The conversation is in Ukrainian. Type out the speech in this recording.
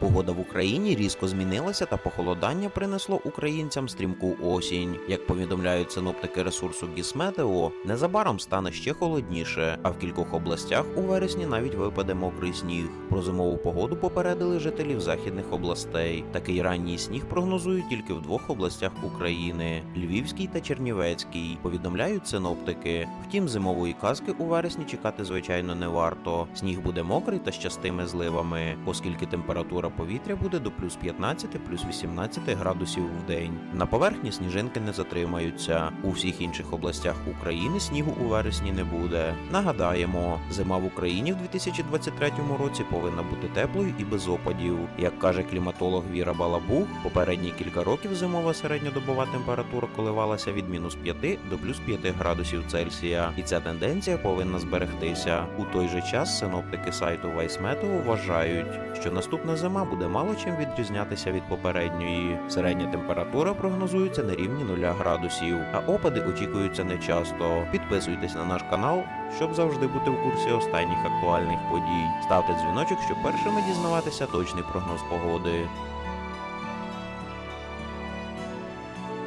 Погода в Україні різко змінилася та похолодання принесло українцям стрімку осінь. Як повідомляють синоптики ресурсу Гісметео, незабаром стане ще холодніше, а в кількох областях у вересні навіть випаде мокрий сніг. Про зимову погоду попередили жителів західних областей. Такий ранній сніг прогнозують тільки в двох областях України Львівській та Чернівецькій. Повідомляють синоптики. Втім, зимової казки у вересні чекати звичайно не варто. Сніг буде мокрий та з частими зливами, оскільки температура повітря буде до плюс 15 плюс 18 градусів в день. На поверхні сніжинки не затримаються. У всіх інших областях України снігу у вересні не буде. Нагадаємо, зима в Україні в 2023 році повинна бути теплою і без опадів. Як каже кліматолог Віра Балабух, попередні кілька років зимова середньодобова температура коливалася від мінус 5 до плюс 5 градусів Цельсія, і ця тенденція повинна зберегтися. У той же час синоптики сайту Вайсметео вважають, що наступна зима буде мало чим відрізнятися від попередньої. Середня температура прогнозується на рівні 0 градусів, а опади очікуються нечасто. Підписуйтесь на наш канал, щоб завжди бути в курсі останніх актуальних подій. Ставте дзвіночок, щоб першими дізнаватися точний прогноз погоди.